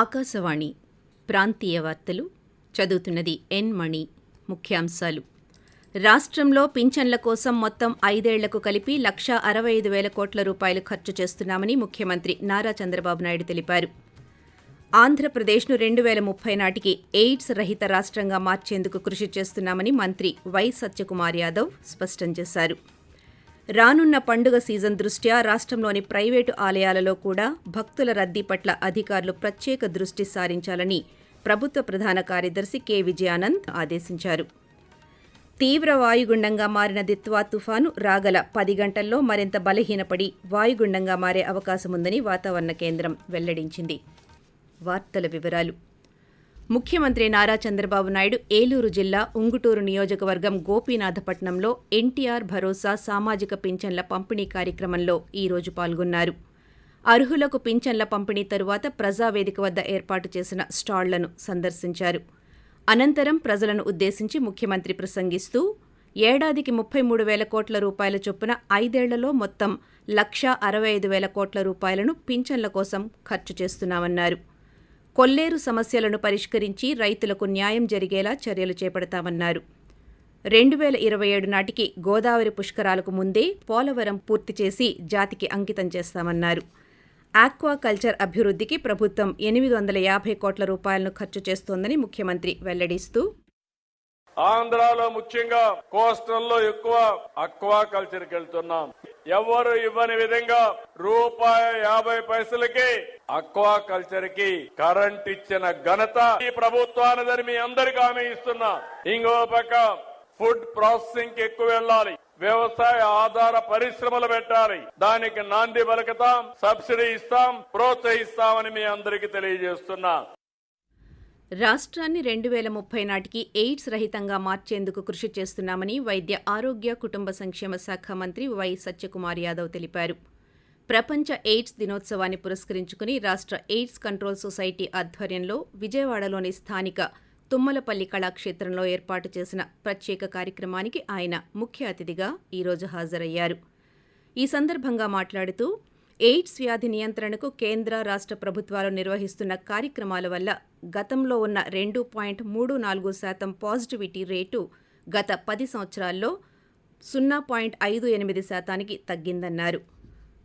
ఆకాశవాణి ప్రాంతీయ వార్తలు చదువుతున్నది ఎన్ మణి. ముఖ్యాంశాలు. రాష్ట్రంలో పింఛన్ల కోసం మొత్తం ఐదేళ్ళకు కలిపి లక్ష అరవై ఐదు వేల కోట్ల రూపాయలు ఖర్చు చేస్తున్నామని ముఖ్యమంత్రి నారా చంద్రబాబు నాయుడు తెలిపారు. ఆంధ్రప్రదేశ్ను రెండు వేల ముప్పై నాటికి ఎయిడ్స్ రహిత రాష్ట్రంగా మార్చేందుకు కృషి చేస్తున్నామని మంత్రి వై సత్యకుమార్ యాదవ్ స్పష్టం చేశారు. రానున్న పండుగ సీజన్ దృష్ట్యా రాష్ట్రంలోని ప్రైవేటు ఆలయాలలో కూడా భక్తుల రద్దీ పట్ల అధికారులు ప్రత్యేక దృష్టి సారించాలని ప్రభుత్వ ప్రధాన కార్యదర్శి కె. విజయానంద్ ఆదేశించారు. తీవ్ర వాయుగుండంగా మారిన దిత్వా తుఫాను రాగల పది గంటల్లో మరింత బలహీనపడి వాయుగుండంగా మారే అవకాశముందని వాతావరణ కేంద్రం వెల్లడించింది. వార్తల వివరాలు. ముఖ్యమంత్రి నారా చంద్రబాబు నాయుడు ఏలూరు జిల్లా ఉంగుటూరు నియోజకవర్గం గోపీనాథపట్నంలో ఎన్టీఆర్ భరోసా సామాజిక పింఛన్ల పంపిణీ కార్యక్రమంలో ఈ రోజు పాల్గొన్నారు. అర్హులకు పింఛన్ల పంపిణీ తరువాత ప్రజావేదిక వద్ద ఏర్పాటు చేసిన స్టాళ్ళను సందర్శించారు. అనంతరం ప్రజలను ఉద్దేశించి ముఖ్యమంత్రి ప్రసంగిస్తూ ఏడాదికి ముప్పై మూడు వేల కోట్ల రూపాయల చొప్పున ఐదేళ్ళలో మొత్తం లక్షా అరవై ఐదు వేల కోట్ల రూపాయలను పింఛన్ల కోసం ఖర్చు చేస్తున్నామన్నారు. కొల్లేరు సమస్యలను పరిష్కరించి రైతులకు న్యాయం జరిగేలా చర్యలు చేపడతామన్నారు. రెండు వేల ఇరవై ఏడు నాటికి గోదావరి పుష్కరాలకు ముందే పోలవరం పూర్తి చేసి జాతికి అంకితం చేస్తామన్నారు. ఆక్వాకల్చర్ అభివృద్ధికి ప్రభుత్వం ఎనిమిది వందల యాభై కోట్ల రూపాయలను ఖర్చు చేస్తోందని ముఖ్యమంత్రి వెల్లడిస్తూ ఆంధ్రాలో ముఖ్యంగా కోస్టల్లో ఎక్కువ అక్వా కల్చర్కి వెళ్తున్నాం. ఎవరు ఇవ్వని విధంగా రూపాయి యాభై పైసలకి అక్వా కల్చర్కి కరెంట్ ఇచ్చిన ఘనత ఈ ప్రభుత్వానిదని మీ అందరికీ హామీ ఇస్తున్నా. ఇంకో పక్క ఫుడ్ ప్రాసెసింగ్కి ఎక్కువ వెళ్ళాలి. వ్యవసాయ ఆధార పరిశ్రమలు పెట్టాలి. దానికి నాంది పలుకుతాం సబ్సిడీ ఇస్తాం ప్రోత్సహిస్తామని మీ అందరికీ తెలియజేస్తున్నా. రాష్ట్రాన్ని రెండు వేల ముప్పై నాటికి ఎయిడ్స్ రహితంగా మార్చేందుకు కృషి చేస్తున్నామని వైద్య ఆరోగ్య కుటుంబ సంక్షేమ శాఖ మంత్రి వై సత్యకుమార్ యాదవ్ తెలిపారు. ప్రపంచ ఎయిడ్స్ దినోత్సవాన్ని పురస్కరించుకుని రాష్ట్ర ఎయిడ్స్ కంట్రోల్ సొసైటీ ఆధ్వర్యంలో విజయవాడలోని స్థానిక తుమ్మలపల్లి కళాక్షేత్రంలో ఏర్పాటు చేసిన ప్రత్యేక కార్యక్రమానికి ఆయన ముఖ్య అతిథిగా ఈరోజు హాజరయ్యారు. ఈ సందర్భంగా మాట్లాడుతూ ఎయిడ్స్ వ్యాధి నియంత్రణకు కేంద్ర రాష్ట్ర ప్రభుత్వాలు నిర్వహిస్తున్న కార్యక్రమాల వల్ల గతంలో ఉన్న రెండు పాయింట్ మూడు నాలుగు శాతం పాజిటివిటీ రేటు గత పది సంవత్సరాల్లో సున్నా పాయింట్ ఐదు ఎనిమిది శాతానికి తగ్గిందన్నారు.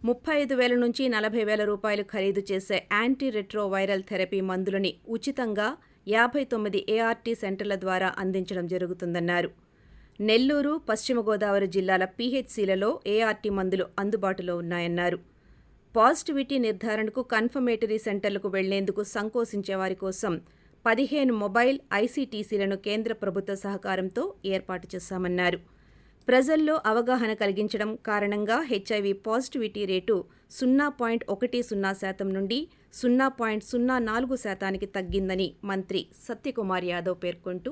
ముప్పై ఐదు వేల నుంచి నలభై వేల రూపాయలు ఖరీదు చేసే యాంటీ రెట్రోవైరల్ థెరపీ మందులని ఉచితంగా యాభై తొమ్మిది ఏఆర్టీ సెంటర్ల ద్వారా అందించడం జరుగుతుందన్నారు. నెల్లూరు పశ్చిమ గోదావరి జిల్లాల పీహెచ్సీలలో ఏఆర్టీ మందులు అందుబాటులో ఉన్నాయన్నారు. పాజిటివిటీ నిర్ధారణకు కన్ఫర్మేటరీ సెంటర్లకు వెళ్ళేందుకు సంకోచించే వారి కోసం పదిహేను మొబైల్ ఐసీటీసీలను కేంద్ర ప్రభుత్వ సహకారంతో ఏర్పాటు చేశామన్నారు. ప్రజల్లో అవగాహన కలిగించడం కారణంగా హెచ్ఐవి పాజిటివిటీ రేటు సున్నా పాయింట్ ఒకటి సున్నా శాతం నుండి సున్నా పాయింట్ సున్నా నాలుగు శాతానికి తగ్గిందని మంత్రి సత్యకుమార్ యాదవ్ పేర్కొంటూ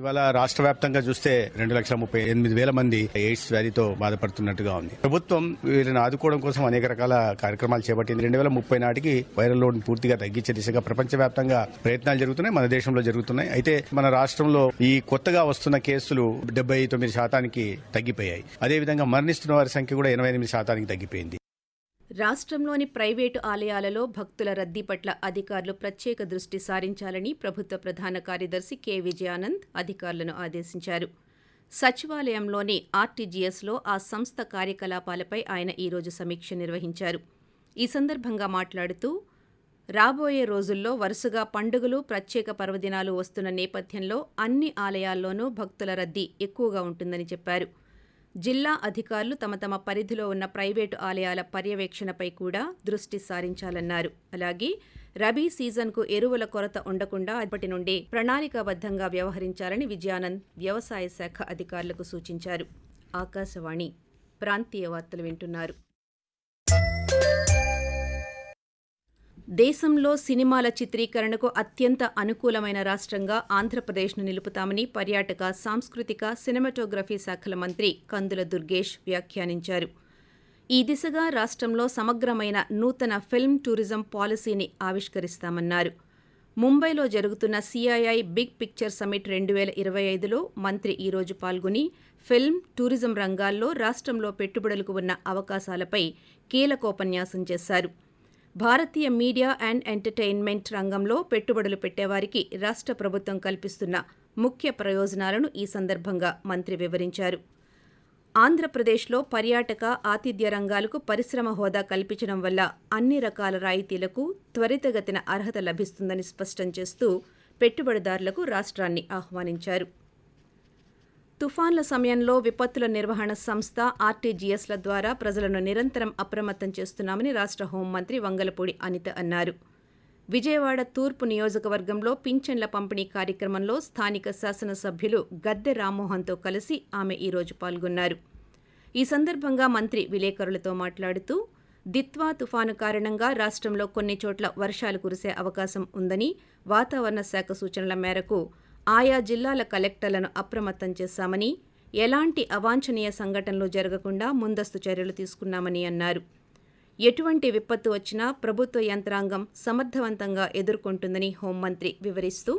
ఇవాళ రాష్ట్ర వ్యాప్తంగా చూస్తే రెండు లక్షల ముప్పై ఎనిమిది వేల మంది ఎయిడ్స్ వ్యాధితో బాధపడుతున్నట్టుగా ఉంది. ప్రభుత్వం వీరిని ఆదుకోవడం కోసం అనేక రకాల కార్యక్రమాలు చేపట్టింది. రెండు వేల ముప్పై నాటికి వైరల్ లోడ్ పూర్తిగా తగ్గించే దిశగా ప్రపంచవ్యాప్తంగా ప్రయత్నాలు జరుగుతున్నాయి మన దేశంలో జరుగుతున్నాయి. అయితే మన రాష్ట్రంలో ఈ కొత్తగా వస్తున్న కేసులు డెబ్బై తొమ్మిది శాతానికి తగ్గిపోయాయి. అదేవిధంగా మరణిస్తున్న వారి సంఖ్య కూడా ఎనభై ఎనిమిది శాతానికి తగ్గిపోయింది. రాష్ట్రంలోని ప్రైవేటు ఆలయాలలో భక్తుల రద్దీ పట్ల అధికారులు ప్రత్యేక దృష్టి సారించాలని ప్రభుత్వ ప్రధాన కార్యదర్శి కె. విజయానంద్ అధికారులను ఆదేశించారు. సచివాలయంలోని ఆర్టీజీఎస్లో ఆ సంస్థ కార్యకలాపాలపై ఆయన ఈరోజు సమీక్ష నిర్వహించారు. ఈ సందర్భంగా మాట్లాడుతూ రాబోయే రోజుల్లో వరుసగా పండుగలు ప్రత్యేక పర్వదినాలు వస్తున్న నేపథ్యంలో అన్ని ఆలయాల్లోనూ భక్తుల రద్దీ ఎక్కువగా ఉంటుందని చెప్పారు. జిల్లా అధికారులు తమ తమ పరిధిలో ఉన్న ప్రైవేటు ఆలయాల పర్యవేక్షణపై కూడా దృష్టి సారించాలన్నారు. అలాగే రబీ సీజన్కు ఎరువుల కొరత ఉండకుండా అప్పటి నుండి ప్రణాళికాబద్ధంగా వ్యవహరించాలని విజయానంద్ వ్యవసాయ శాఖ అధికారులకు సూచించారు. ఆకాశవాణి ప్రాంతీయ వార్తలు వింటున్నారు. దేశంలో సినిమాల చిత్రీకరణకు అత్యంత అనుకూలమైన రాష్ట్రంగా ఆంధ్రప్రదేశ్ను నిలుపుతామని పర్యాటక సాంస్కృతిక సినిమాటోగ్రఫీ శాఖల మంత్రి కందుల దుర్గేష్ వ్యాఖ్యానించారు. ఈ దిశగా రాష్ట్రంలో సమగ్రమైన నూతన ఫిల్మ్ టూరిజం పాలసీని ఆవిష్కరిస్తామన్నారు. ముంబైలో జరుగుతున్న సిఐఐ బిగ్ పిక్చర్ సమిట్ రెండు వేల ఇరవై ఐదులో మంత్రి ఈరోజు పాల్గొని ఫిల్మ్ టూరిజం రంగాల్లో రాష్ట్రంలో పెట్టుబడులకు ఉన్న అవకాశాలపై కీలకోపన్యాసం చేశారు. భారతీయ మీడియా అండ్ ఎంటర్టైన్మెంట్ రంగంలో పెట్టుబడులు పెట్టేవారికి రాష్ట్ర ప్రభుత్వం కల్పిస్తున్న ముఖ్య ప్రయోజనాలను ఈ సందర్భంగా మంత్రి వివరించారు. ఆంధ్రప్రదేశ్లో పర్యాటక ఆతిథ్య రంగాలకు పరిశ్రమ హోదా కల్పించడం వల్ల అన్ని రకాల రాయితీలకు త్వరితగతిన అర్హత లభిస్తుందని స్పష్టం చేస్తూ పెట్టుబడిదారులకు రాష్ట్రాన్ని ఆహ్వానించారు. తుఫాన్ల సమయంలో విపత్తుల నిర్వహణ సంస్థ ఆర్టీజీఎస్ల ద్వారా ప్రజలను నిరంతరం అప్రమత్తం చేస్తున్నామని రాష్ట్ర హోంమంత్రి వంగలపూడి అనిత అన్నారు. విజయవాడ తూర్పు నియోజకవర్గంలో పింఛన్ల పంపిణీ కార్యక్రమంలో స్థానిక శాసనసభ్యులు గద్దె రామ్మోహన్తో కలిసి ఆమె ఈరోజు పాల్గొన్నారు. ఈ సందర్భంగా మంత్రి విలేకరులతో మాట్లాడుతూ దిత్వా తుఫాను కారణంగా రాష్ట్రంలో కొన్ని చోట్ల వర్షాలు కురిసే అవకాశం ఉందని వాతావరణ శాఖ సూచనల మేరకు ఆయా జిల్లాల కలెక్టర్లను అప్రమత్తం చేశామని ఎలాంటి అవాంఛనీయ సంఘటనలు జరగకుండా ముందస్తు చర్యలు తీసుకున్నామని అన్నారు. ఎటువంటి విపత్తు వచ్చినా ప్రభుత్వ యంత్రాంగం సమర్థవంతంగా ఎదుర్కొంటుందని హోంమంత్రి వివరిస్తూ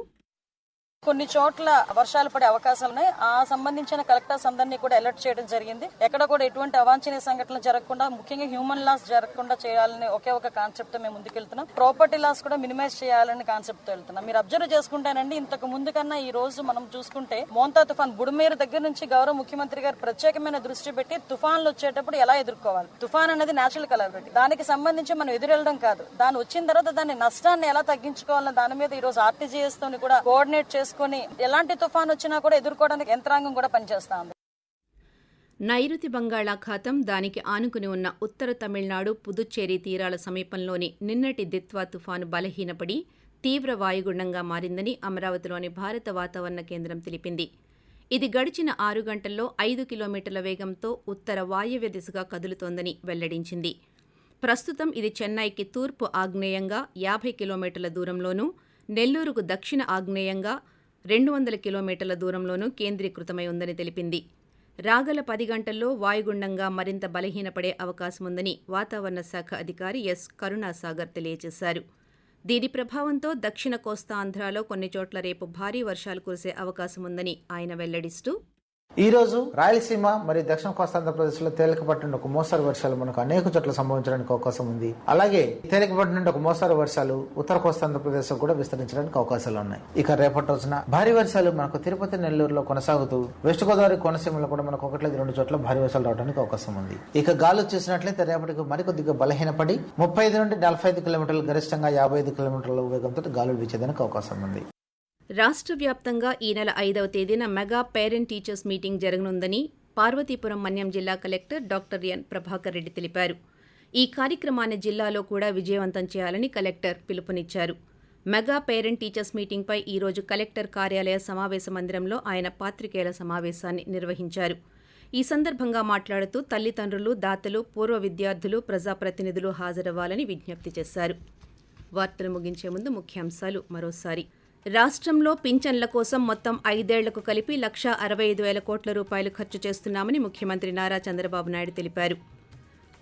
కొన్ని చోట్ల వర్షాలు పడే అవకాశాలు ఉన్నాయి. ఆ సంబంధించిన కలెక్టర్స్ అందరినీ కూడా అలర్ట్ చేయడం జరిగింది. ఎక్కడ కూడా ఎటువంటి అవాంఛనీయ సంఘటనలు జరగకుండా ముఖ్యంగా హ్యూమన్ లాస్ జరగకుండా చేయాలని ఒకే ఒక కాన్సెప్ట్ మేము ముందుకెళ్తున్నాం. ప్రాపర్టీ లాస్ కూడా మినిమైజ్ చేయాలని కాన్సెప్ట్తో వెళ్తున్నాం. మీరు అబ్జర్వ్ చేసుకుంటానండి ఇంతకు ముందు కన్నా ఈ రోజు మనం చూసుకుంటే మోంతా తుఫాన్ బుడమేరు దగ్గర నుంచి గౌరవ ముఖ్యమంత్రి గారు ప్రత్యేకమైన దృష్టి పెట్టి తుఫాన్లు వచ్చేటప్పుడు ఎలా ఎదుర్కోవాలి? తుఫాన్ అనేది నేచురల్ కలర్ దానికి సంబంధించి మనం ఎదురెళ్ళడం కాదు. దాని వచ్చిన తర్వాత దాని నష్టాన్ని ఎలా తగ్గించుకోవాలని దాని మీద ఈ రోజు ఆర్టీజీఎస్ తోని కూడా కోఆర్డినేట్ చేసుకుని ఎలాంటి తుఫాన్ వచ్చినా కూడా ఎదుర్కోవడానికి యంత్రాంగం కూడా పనిచేస్తా ఉంది నైరుతి బంగాళాఖాతం దానికి ఆనుకుని ఉన్న ఉత్తర తమిళనాడు పుదుచ్చేరి తీరాల సమీపంలోని నిన్నటి దిత్వా తుఫాను బలహీనపడి తీవ్ర వాయుగుండంగా మారిందని అమరావతిలోని భారత వాతావరణ కేంద్రం తెలిపింది. ఇది గడిచిన ఆరు గంటల్లో ఐదు కిలోమీటర్ల వేగంతో ఉత్తర వాయవ్య దిశగా కదులుతోందని వెల్లడించింది. ప్రస్తుతం ఇది చెన్నైకి తూర్పు ఆగ్నేయంగా యాభై కిలోమీటర్ల దూరంలోనూ నెల్లూరుకు దక్షిణ ఆగ్నేయంగా రెండు వందల కిలోమీటర్ల దూరంలోనూ కేంద్రీకృతమై ఉందని తెలిపింది. రాగల పది గంటల్లో వాయుగుండంగా మరింత బలహీనపడే అవకాశముందని వాతావరణ శాఖ అధికారి ఎస్. కరుణాసాగర్ తెలియజేశారు. దీని ప్రభావంతో దక్షిణ కోస్తా ఆంధ్రాలో కొన్ని చోట్ల రేపు భారీ వర్షాలు కురిసే అవకాశముందని ఆయన వెల్లడిస్తూ ఈ రోజు రాయలసీమ మరియు దక్షిణ కోస్తాంధ్రప్రదేశ్లో తేలికపాటి నుండి ఒక మోస్తరు వర్షాలు మనకు అనేక చోట్ల సంభవించడానికి అవకాశం ఉంది. అలాగే తేలికపాటి నుండి ఒక మోస్తరు వర్షాలు ఉత్తర కోస్తాంధ్రప్రదేశ్ కూడా విస్తరించడానికి అవకాశాలు ఉన్నాయి. ఇక రేపటి రోజున భారీ వర్షాలు మనకు తిరుపతి నెల్లూరులో కొనసాగుతూ వెస్ట్ గోదావరి కోనసీమలో కూడా మనకు ఒకటి లేదు రెండు చోట్ల భారీ వర్షాలు రావడానికి అవకాశం ఉంది. ఇక గాలు చూసినట్లయితే రేపటికి మరికొద్దిగా బలహీనపడి ముప్పై ఐదు నుండి నలభై ఐదు కిలోమీటర్లు గరిష్టంగా యాభై ఐదు కిలోమీటర్ల వేగంతో గాలులు వీచేదానికి అవకాశం ఉంది. రాష్ట్ర వ్యాప్తంగా ఈ నెల ఐదవ తేదీన మెగా పేరెంట్ టీచర్స్ మీటింగ్ జరగనుందని పార్వతీపురం మన్యం జిల్లా collector doctor N Prabhakar Reddy తెలిపారు. ఈ కార్యక్రమాన్ని జిల్లాలో కూడా విజయవంతం చేయాలని కలెక్టర్ పిలుపునిచ్చారు. మెగా పేరెంట్ టీచర్స్ మీటింగ్పై ఈరోజు కలెక్టర్ కార్యాలయ సమావేశ మందిరంలో ఆయన పాత్రికేయుల సమావేశాన్ని నిర్వహించారు. ఈ సందర్భంగా మాట్లాడుతూ తల్లిదండ్రులు దాతలు పూర్వ విద్యార్థులు ప్రజాప్రతినిధులు హాజరవ్వాలని విజ్ఞప్తి చేశారు. వార్తలు ముగించే ముందు ముఖ్యాంశాలు మరోసారి. రాష్ట్రంలో పింఛన్ల కోసం మొత్తం ఐదేళ్ళకు కలిపి లక్ష అరవై ఐదు వేల కోట్ల రూపాయలు ఖర్చు చేస్తున్నామని ముఖ్యమంత్రి నారా చంద్రబాబు నాయుడు తెలిపారు.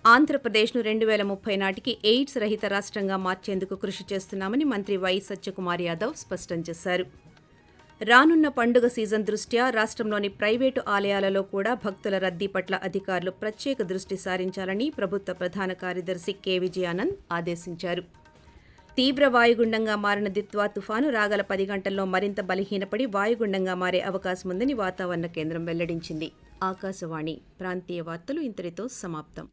ఆంధ్రప్రదేశ్ను రెండు వేల ముప్పై నాటికి ఎయిడ్స్ రహిత రాష్ట్రంగా మార్చేందుకు కృషి చేస్తున్నామని మంత్రి వై సత్యకుమార్ యాదవ్ స్పష్టం చేశారు. రానున్న పండుగ సీజన్ దృష్ట్యా రాష్ట్రంలోని ప్రైవేటు ఆలయాలలో కూడా భక్తుల రద్దీ పట్ల అధికారులు ప్రత్యేక దృష్టి సారించాలని ప్రభుత్వ ప్రధాన కార్యదర్శి కె. విజయానంద్ ఆదేశించారు. తీవ్ర వాయుగుండంగా మారిన దిత్వా తుఫాను రాగల పది గంటల్లో మరింత బలహీనపడి వాయుగుండంగా మారే అవకాశం ఉందని వాతావరణ కేంద్రం వెల్లడించింది. ఆకాశవాణి ప్రాంతీయ వార్తలు ఇంతటితో సమాప్తం.